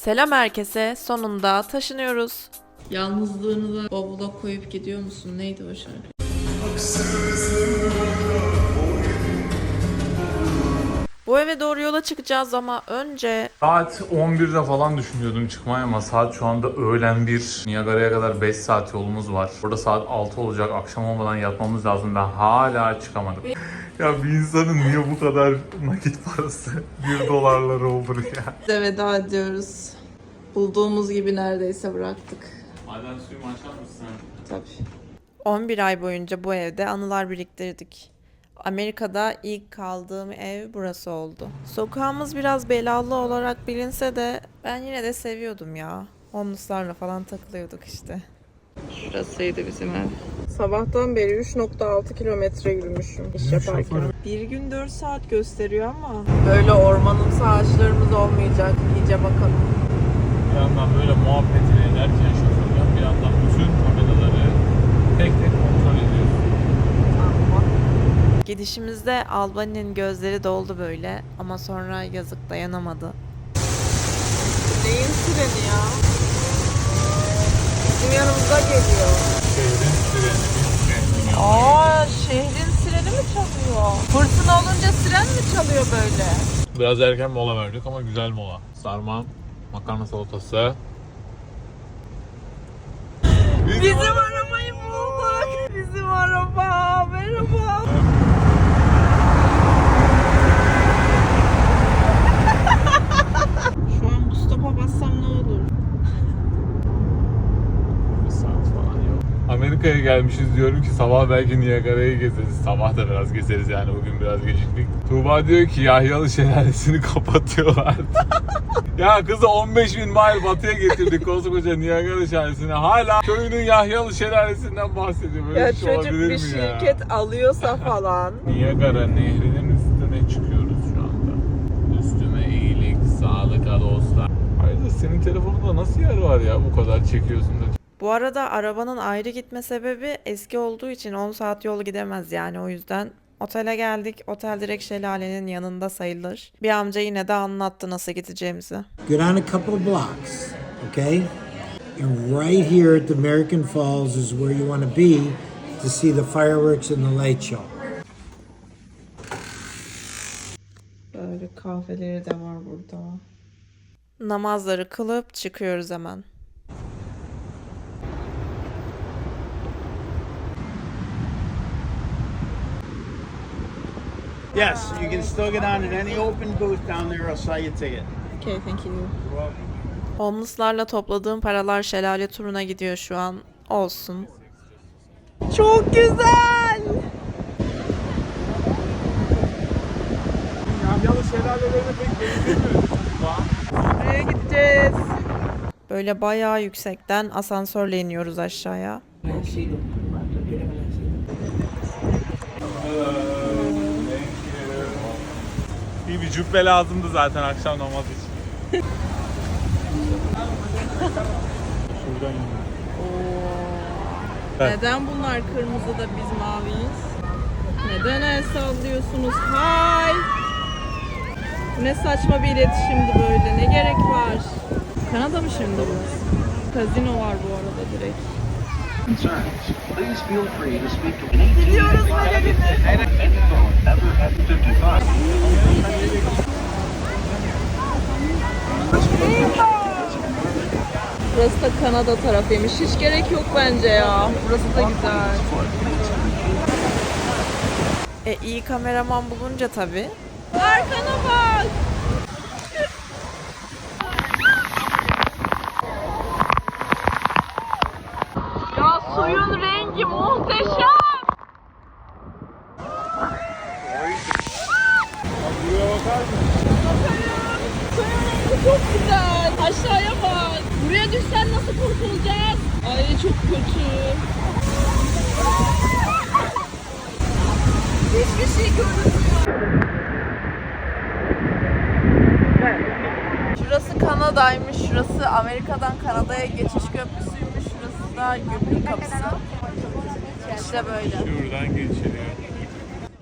Selam herkese. Sonunda taşınıyoruz. Yalnızlığını da bavula koyup gidiyor musun? Neydi o şarkı? Bu eve doğru yola çıkacağız ama önce Saat 11'de falan düşünüyordum çıkmayı ama saat şu anda öğlen 1. Niagara'ya kadar 5 saat yolumuz var. Burada saat 6 olacak. Akşam olmadan yatmamız lazım. Ben hala çıkamadım. Ya bir insanın niye bu kadar nakit parası 1 dolarları olur ya? de veda ediyoruz. Bulduğumuz gibi neredeyse bıraktık. Maden suyumu açar mısın? Tabii. 11 ay boyunca bu evde anılar biriktirdik. Amerika'da ilk kaldığım ev burası oldu. Sokağımız biraz belalı olarak bilinse de ben yine de seviyordum ya. Homeless'larla falan takılıyorduk işte. Şurasıydı bizim ev. Sabahtan beri 3.6 kilometre yürümüşüm iş yaparken. Bir gün 4 saat gösteriyor ama. Böyle ormanımsı ağaçlarımız olmayacak. İyice bakalım. Bir yandan böyle muhabbetini ederken şoförden bir yandan bütün tabelaları tek tek kontrol ediyorsun. Gidişimizde Albany'nin gözleri doldu böyle ama sonra yazık dayanamadı. Neyin sireni ya? Bizim yanımıza geliyor. Şehrin sireni. Aa şehrin sireni mi çalıyor? Fırtına olunca siren mi çalıyor böyle? Biraz erken mola verdik ama güzel mola. Sarma, makarna salatası. Bizim arabayı bulduk. Bizim araba. Merhaba. Şu an bu stopa bassam ne olur? Bir saat falan yok. Amerika'ya gelmişiz diyorum ki sabah belki Niagara'yı gezeriz. Sabah da biraz gezeriz yani bugün biraz geciktik. Tuğba diyor ki Yahyalı Şelalesi'ni kapatıyorlar. ya kızı 15 bin mile batıya getirdik koskoca Niagara Şelalesi'ne. Hala köyünün Yahyalı Şelalesi'nden bahsediyor. Böyle Ya bir şey çocuk bir ya? şirket alıyorsa falan. Niagara Nehri'nin üstüne çıkıyoruz şu anda. Üstüme iyilik, sağlık dostlar. Hayır senin telefonunda nasıl yer var ya bu kadar çekiyorsun da Bu arada arabanın ayrı gitme sebebi eski olduğu için 10 saat yol gidemez yani o yüzden. Otele geldik. Otel direkt şelalenin yanında sayılır. Bir amca yine de anlattı nasıl gideceğimizi. Go down a couple of blocks, okay? And right here at the American Falls is where you want to be to see the fireworks and the light show. Böyle kahveleri de var burada. Namazları kılıp çıkıyoruz hemen. Yes, you can still get on at any open booth down there. I'll sell you a ticket. Okay, thank you. Homeless'larla topladığım paralar şelale turuna gidiyor şu an. Olsun. Çok güzel. Yahyalı şelalelerine pek benzemiyor. Nereye gideceğiz? Böyle bayağı yüksekten asansörle iniyoruz aşağıya. İyi bir cübbe lazımdı zaten akşam namaz için. Şuradan Neden bunlar kırmızı da biz maviyiz? Neden el sallıyorsunuz? Hay! Ne saçma bir iletişimdi böyle. Ne gerek var? Kanada mı şimdi burası? Kazino var bu arada direkt. Concerns, please feel free to speak to any phone ever at 55. Burası da Kanada tarafıymış. Hiç gerek yok bence ya. Burası da güzel. E iyi kameraman bulunca tabii. Arkana bak. Burası Amerika'dan Kanada'ya geçiş köprüsüymüş. Şurası da gümrük kapısı. İşte böyle. Şuradan geçiliyor.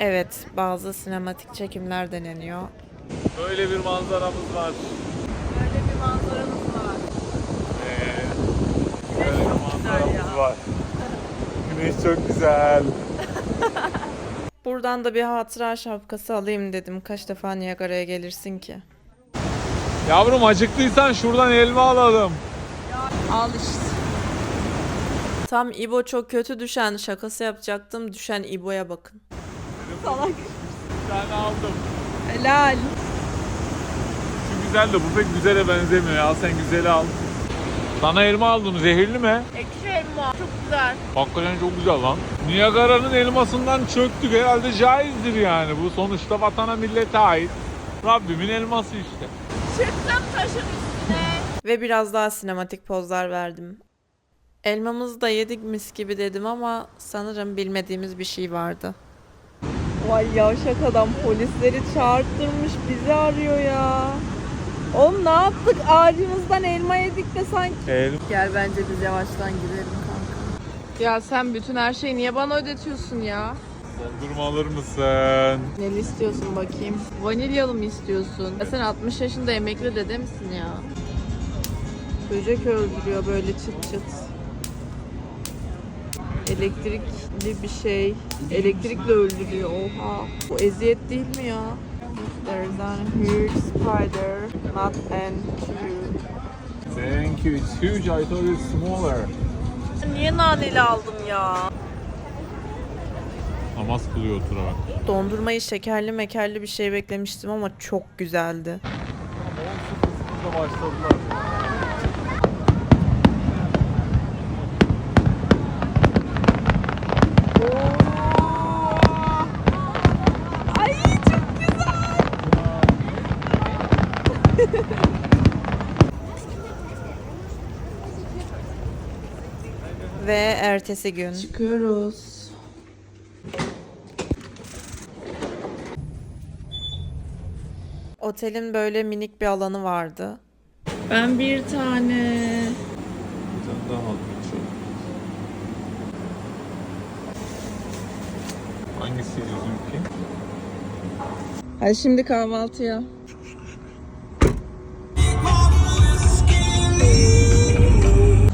Evet, bazı sinematik çekimler deneniyor. Böyle bir manzaramız var. Böyle bir manzaramız var. Ee, böyle bir manzaramız var. Güneş çok güzel. Buradan da bir hatıra şapkası alayım dedim. Kaç defa Niagara'ya gelirsin ki? Yavrum acıktıysan şuradan elma alalım. Al işte. Tam İbo çok kötü düşen şakası yapacaktım. Düşen İbo'ya bakın. Bir tane aldım. Helal. Şu güzel de bu pek güzele benzemiyor ya. Sen güzeli al. Sana elma aldım. Zehirli mi? Ekşi elma. Çok güzel. Hakikaten çok güzel lan. Niagara'nın elmasından çöktük. Herhalde caizdir yani. Bu sonuçta vatana millete ait. Rabbimin elması işte. Ve biraz daha sinematik pozlar verdim. Elmamızı da yedik mis gibi dedim ama sanırım bilmediğimiz bir şey vardı. Vay yavşak adam polisleri çağırttırmış bizi arıyor ya. Oğlum ne yaptık ağacımızdan elma yedik de sanki. El Gel bence biz yavaştan gidelim kanka. Ya sen bütün her şeyi niye bana ödetiyorsun ya? Dondurma alır mısın? Neli istiyorsun bakayım? Vanilyalı mı istiyorsun? Ya sen 60 yaşında emekli dede misin ya? Böcek öldürüyor böyle çıt çıt. Elektrikli bir şey. Elektrikle öldürüyor. Oha. Bu eziyet değil mi ya? There's a huge spider, not an. Thank you. It's huge. I thought it's smaller. Niye naneli aldım ya? Namaz kılıyor oturarak. Dondurmayı şekerli mekerli bir şey beklemiştim ama çok güzeldi. başladılar. Ay çok güzel. Ve ertesi gün. Çıkıyoruz. Otelin böyle minik bir alanı vardı. Ben bir tane. Bir tane daha aldım. Hangisiydi bizimki? Hadi şimdi kahvaltıya.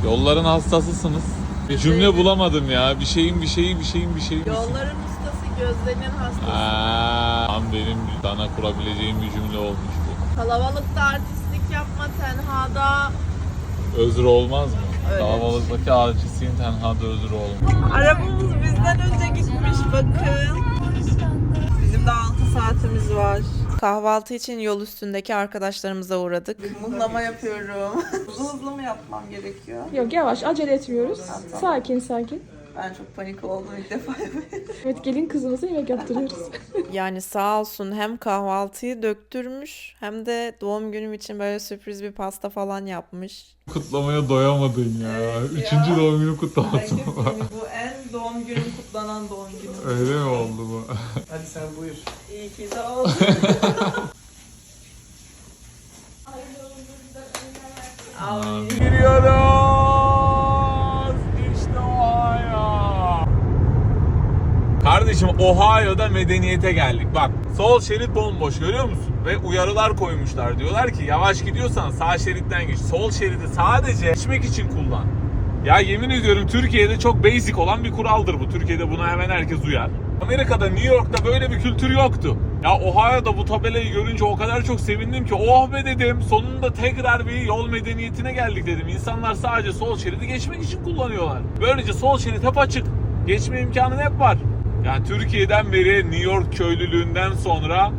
Yolların hastasısınız. Bir cümle bulamadım ya. Bir şeyin bir şeyi bir şeyin. bir şeyin. Yolların ustası gözlerinin hastası. Aa, tam benim sana kurabileceğim bir cümle olmuş bu. Kalabalıkta artistlik yapma tenhada. Özür olmaz mı? Kalabalıktaki acisiyin tenhada özür olmaz. Arabamız bizden önce gitmiş bakın. Bizim de 6 saatimiz var. Kahvaltı için yol üstündeki arkadaşlarımıza uğradık. Mıhlama yapıyorum. hızlı hızlı mı yapmam gerekiyor? Yok yavaş acele etmiyoruz. Sakin sakin. Ben çok panik oldum ilk defa. Evet gelin kızımıza yemek yaptırıyoruz. yani sağ olsun hem kahvaltıyı döktürmüş hem de doğum günüm için böyle sürpriz bir pasta falan yapmış. Kutlamaya doyamadın ya. Üçüncü doğum günü kutlaması mı var? bu en doğum günüm kutlanan doğum günüm. Öyle mi oldu bu? Hadi sen buyur. İyi ki de oldu. Giriyoruz. İşte Ohio. Kardeşim Ohio'da medeniyete geldik. Bak sol şerit bomboş görüyor musun? Ve uyarılar koymuşlar. Diyorlar ki yavaş gidiyorsan sağ şeritten geç. Sol şeridi sadece geçmek için kullan. Ya yemin ediyorum Türkiye'de çok basic olan bir kuraldır bu. Türkiye'de buna hemen herkes uyar. Amerika'da, New York'ta böyle bir kültür yoktu. Ya Ohio'da bu tabelayı görünce o kadar çok sevindim ki oh be dedim sonunda tekrar bir yol medeniyetine geldik dedim. İnsanlar sadece sol şeridi geçmek için kullanıyorlar. Böylece sol şerit hep açık. Geçme imkanı hep var. Yani Türkiye'den beri New York köylülüğünden sonra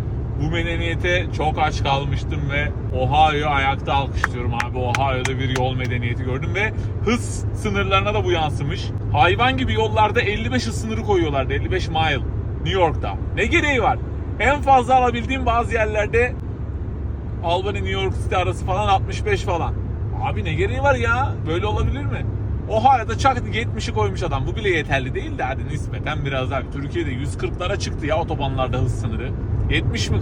bu medeniyete çok aç kalmıştım ve Ohio'yu ayakta alkışlıyorum abi. Ohio'da bir yol medeniyeti gördüm ve hız sınırlarına da bu yansımış. Hayvan gibi yollarda 55 hız sınırı koyuyorlardı. 55 mile New York'ta. Ne gereği var? En fazla alabildiğim bazı yerlerde Albany New York City arası falan 65 falan. Abi ne gereği var ya? Böyle olabilir mi? Ohio'da çak 70'i koymuş adam. Bu bile yeterli değil de hadi nispeten biraz daha. Türkiye'de 140'lara çıktı ya otobanlarda hız sınırı. 70 mi?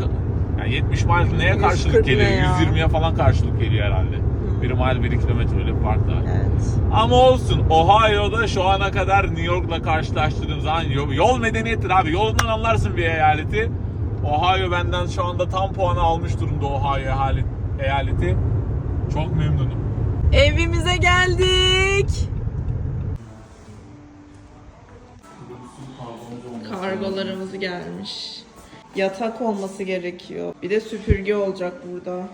Yani 70 mile neye karşılık 140 ne geliyor? ya? 120'ye falan karşılık geliyor herhalde. 1 mile 1 kilometre öyle bir fark var. evet. Ama olsun Ohio'da şu ana kadar New York'la karşılaştırdığım zaman yol, yol medeniyettir abi. Yolundan anlarsın bir eyaleti. Ohio benden şu anda tam puanı almış durumda Ohio eyaleti. Çok memnunum. Evimize geldik. Kargolarımız gelmiş. Yatak olması gerekiyor. Bir de süpürge olacak burada.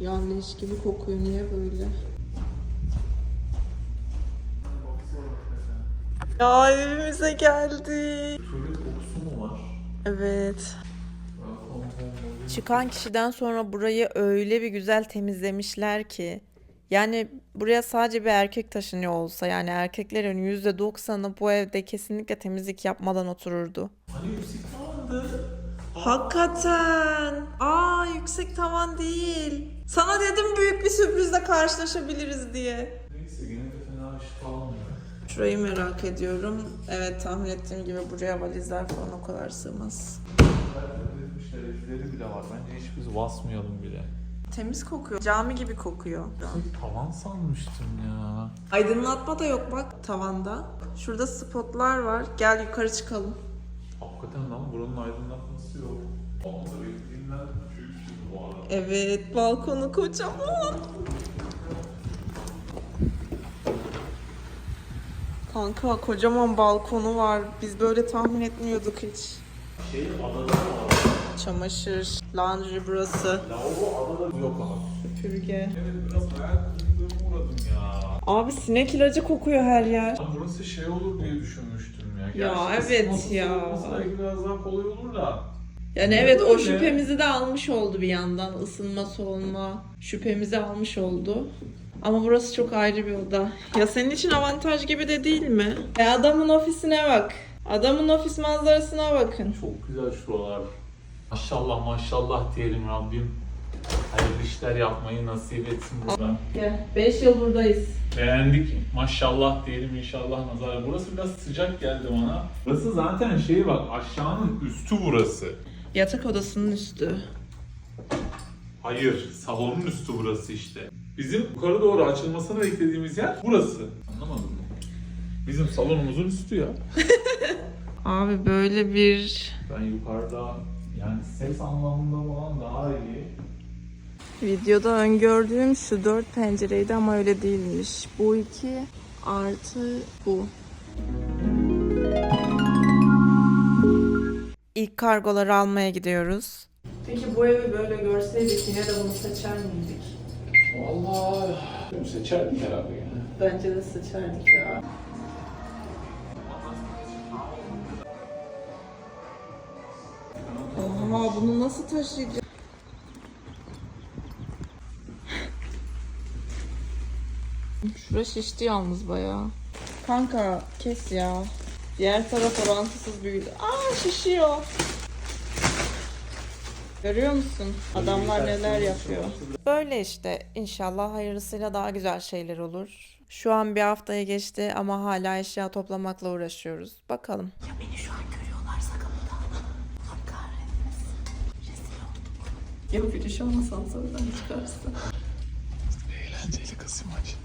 Ya leş gibi kokuyor niye böyle? Ya evimize geldik. Evet. Çıkan kişiden sonra burayı öyle bir güzel temizlemişler ki. Yani buraya sadece bir erkek taşınıyor olsa yani erkeklerin %90'ı bu evde kesinlikle temizlik yapmadan otururdu. Hakikaten. Aa yüksek tavan değil. Sana dedim büyük bir sürprizle karşılaşabiliriz diye. Neyse yine de fena iş kalmıyor. Şurayı merak ediyorum. Evet tahmin ettiğim gibi buraya valizler falan o kadar sığmaz. Demişler evleri bile var. Bence hiç biz basmayalım bile. Temiz kokuyor. Cami gibi kokuyor. Tavan sanmıştım ya. Aydınlatma da yok bak tavanda. Şurada spotlar var. Gel yukarı çıkalım. Hakikaten lan buranın aydınlatması yok. Onları bildiğimden büyük şimdi bu arada. Evet balkonu kocaman. Kanka kocaman balkonu var. Biz böyle tahmin etmiyorduk hiç. Şey adada var. Çamaşır, laundry burası. Lavabo adada yok abi. Süpürge. Evet biraz hayal kırıklığına uğradım ya. Abi sinek ilacı kokuyor her yer. Ben burası şey olur diye düşünmüştüm ya. Ya Gerçi evet ısınması ya. Belki biraz daha kolay olur da. Yani evet o Öyle. şüphemizi de almış oldu bir yandan. Isınma soğuma şüphemizi almış oldu. Ama burası çok ayrı bir oda. Ya senin için avantaj gibi de değil mi? E adamın ofisine bak. Adamın ofis manzarasına bakın. Çok güzel şuralar. Maşallah maşallah diyelim Rabbim. Hayırlı işler yapmayı nasip etsin burada. Gel. 5 yıl buradayız. Beğendik. Maşallah diyelim inşallah nazar. Burası biraz sıcak geldi bana. Burası zaten şey bak aşağının üstü burası. Yatak odasının üstü. Hayır, salonun üstü burası işte. Bizim yukarı doğru açılmasını beklediğimiz yer burası. Anlamadın mı? Bizim salonumuzun üstü ya. Abi böyle bir Ben yukarıda yani ses anlamında falan daha iyi. Videoda öngördüğüm şu dört pencereydi ama öyle değilmiş. Bu iki artı bu. ilk kargoları almaya gidiyoruz. Peki bu evi böyle görseydik yine de bunu seçer miydik? Vallahi seçerdik herhalde yani. Bence de seçerdik ya. Oha bunu nasıl taşıyacağız? Şura şişti yalnız bayağı. Kanka kes ya. Diğer taraf orantısız büyüdü. Aa şişiyor. Görüyor musun? Adamlar neler yapıyor. Böyle işte inşallah hayırlısıyla daha güzel şeyler olur. Şu an bir haftaya geçti ama hala eşya toplamakla uğraşıyoruz. Bakalım. Ya bir iş olmasa sonradan çıkarsın. Eğlenceli kısım maç.